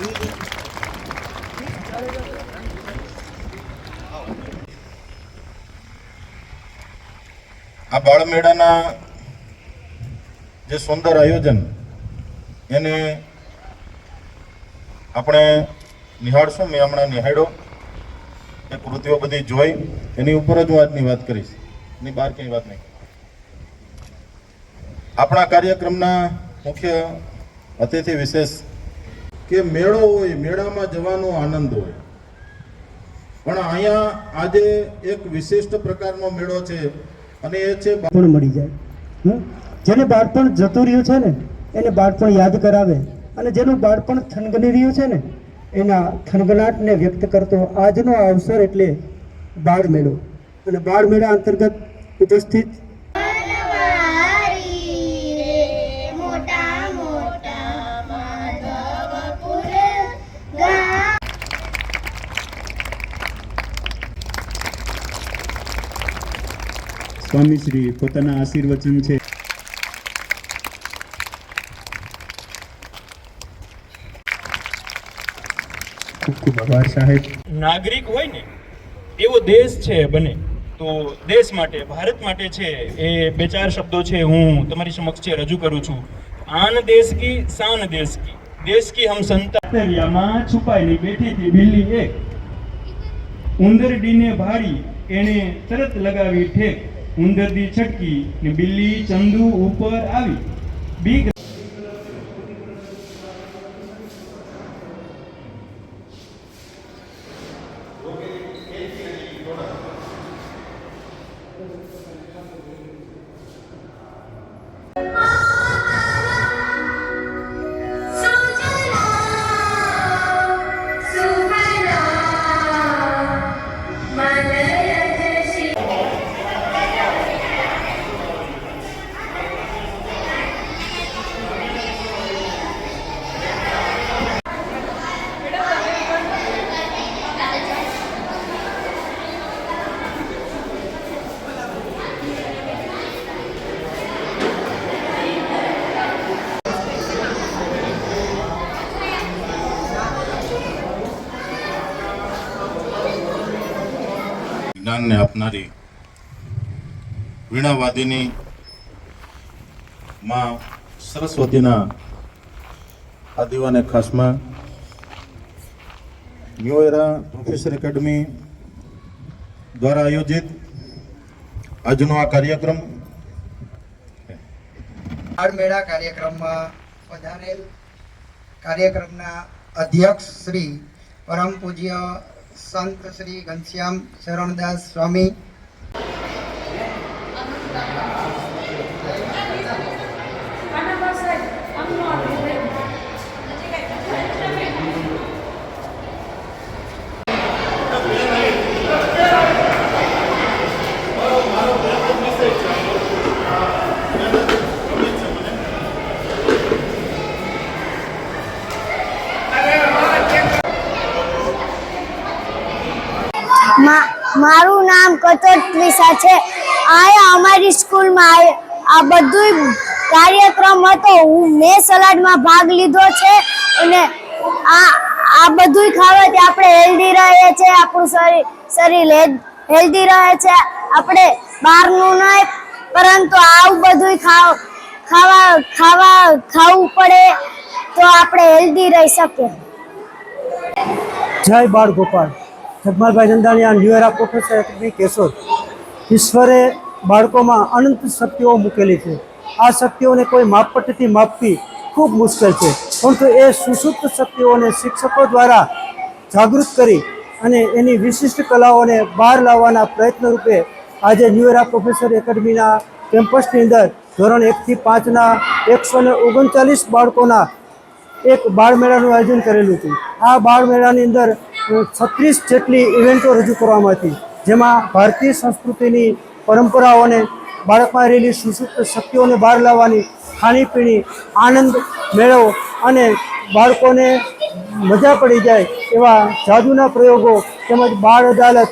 આ બાળમેળાના જે સુંદર આયોજન, એને આપણે નિહાળશું, મેં હમણાં નિહાળ્યો. એ કૃતિઓ બધી જોઈ, એની ઉપર જ હું આજની વાત કરીશ. એની બહાર ક્યાંય વાત નહીં. આપણા કાર્યક્રમના મુખ્ય અતિથિ વિશેષ કે મેળો હોય, મેળામાં જવાનો આનંદ હોય. પણ અહીંયા આજે એક વિશિષ્ટ પ્રકારનો મેળો છે અને એ છે પણ મળી જાય? જેને બાળપણ જતું રહ્યું છે ને, એને બાળપણ યાદ કરાવે. અને જેનું બાળપણ થનગની રહ્યું છે ને, એના થનગનાટને વ્યક્ત કરતો આજનો અવસર એટલે બાળ મેળો અને બાળ મેળા અંતર્ગત ઉપસ્થિત સ્વામીશ્રી પોતાના આશીર્વચન છે. સાહેબ. નાગરિક હોય ને એવો દેશ છે બને તો દેશ માટે ભારત માટે છે એ બે ચાર શબ્દો છે હું તમારી સમક્ષ છે રજૂ કરું છું. આન દેશ કી શાન દેશ કી. દેશ કી હમ સંતા દરિયામાં છુપાયેલી બેઠી હતી બિલ્લી એક. ઉંદરડીને ભારી એણે તરત લગાવી ઠેક. ઉંદરડી છટકી ને બિલ્લી ચંદુ ઉપર આવી. બીક જ્ઞાનને આપનારી વીણાવાદીની માં સરસ્વતીના આ દીવાને ખાસમાં ન્યૂ એરા પ્રોફેસર એકેડમી દ્વારા આયોજિત આજનો આ કાર્યક્રમ મેળા કાર્યક્રમમાં પધારેલ કાર્યક્રમના અધ્યક્ષ શ્રી પરમ પૂજ્ય સંત શ્રી ઘનશ્યામ શરણદાસ સ્વામી મા- મારું નામ કચોટ ત્રિષા છે. અહીંયા અમારી સ્કૂલમાં આ- બધું કાર્યક્રમ હતો. હું મેં સલાડમાં ભાગ લીધો છે અને આ આ બધું ખાવાથી આપણે હેલ્ધી રહીએ છે. આપણું શરીર શરીર હેલ્ધી રહે છે. આપણે બહારનું નહીં, પરંતુ આવું બધું ખાવ ખાવા ખાવા ખાવું પડે તો આપણે હેલ્ધી રહી શકીએ. જય Bal Gopal. Jagmalbhai Nandaniya new era professor academy Keshod. ઈશ્વરે બાળકોમાં અનંત શક્તિઓ મૂકેલી છે. આ શક્તિઓને કોઈ માપપટ્ટીથી માપવી ખૂબ મુશ્કેલ છે. પરંતુ એ સુસુપ્ત શક્તિઓને શિક્ષકો દ્વારા જાગૃત કરી અને એની વિશિષ્ટ કલાઓને બહાર લાવવાના પ્રયત્ન રૂપે આજે ન્યુએરા પ્રોફેસર એકેડમીના કેમ્પસની અંદર ધોરણ એકથી પાંચના એકસો ને ઓગણચાલીસ બાળકોના એક બાળમેળાનું આયોજન કરેલું હતું. આ બાળમેળાની અંદર છત્રીસ જેટલી ઇવેન્ટો રજૂ કરવામાં હતી. જેમાં ભારતીય સંસ્કૃતિની પરંપરાઓને બાળકમાં રહેલી સુસુપ્ત શક્તિઓને બહાર લાવવાની ખાણીપીણી, આનંદ મેળવો અને બાળકોને મજા પડી જાય એવા જાદુના પ્રયોગો તેમજ બાળ અદાલત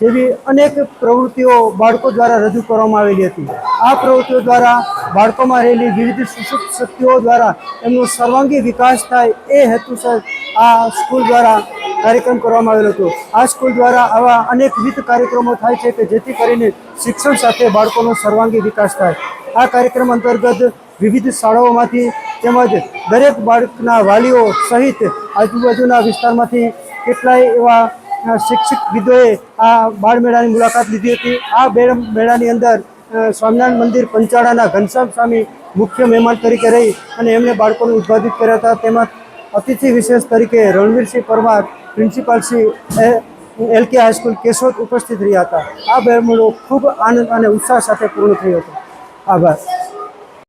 જેવી અનેક પ્રવૃત્તિઓ બાળકો દ્વારા રજૂ કરવામાં આવેલી હતી. આ પ્રવૃત્તિઓ દ્વારા બાળકોમાં રહેલી વિવિધ સુસુપ્ત શક્તિઓ દ્વારા એમનો સર્વાંગી વિકાસ થાય એ હેતુસર આ સ્કૂલ દ્વારા કાર્યક્રમ કરવામાં આવેલો હતો. આ સ્કૂલ દ્વારા આવા અનેકવિધ કાર્યક્રમો થાય છે કે જેથી કરીને શિક્ષણ સાથે બાળકોનો સર્વાંગી વિકાસ થાય. આ કાર્યક્રમ અંતર્ગત વિવિધ શાળાઓમાંથી તેમજ દરેક બાળકના વાલીઓ સહિત આજુબાજુના વિસ્તારમાંથી કેટલાય એવા શિક્ષક વિદોએ આ બાળ મેળાની મુલાકાત લીધી હતી. આ મેળાની અંદર સ્વામિનારાયણ મંદિર પંચાળાના ઘનશ્યામ સ્વામી મુખ્ય મહેમાન તરીકે રહી અને એમને બાળકોને ઉદ્બોધિત કર્યા હતા. તેમજ અતિથિ વિશેષ તરીકે Ranvirsinh Parmar, principal Shri L K high school Keshod ઉપસ્થિત રહ્યા હતા. આ બેમડો ખૂબ આનંદ અને ઉત્સાહ સાથે પૂર્ણ થયો હતો. આભાર.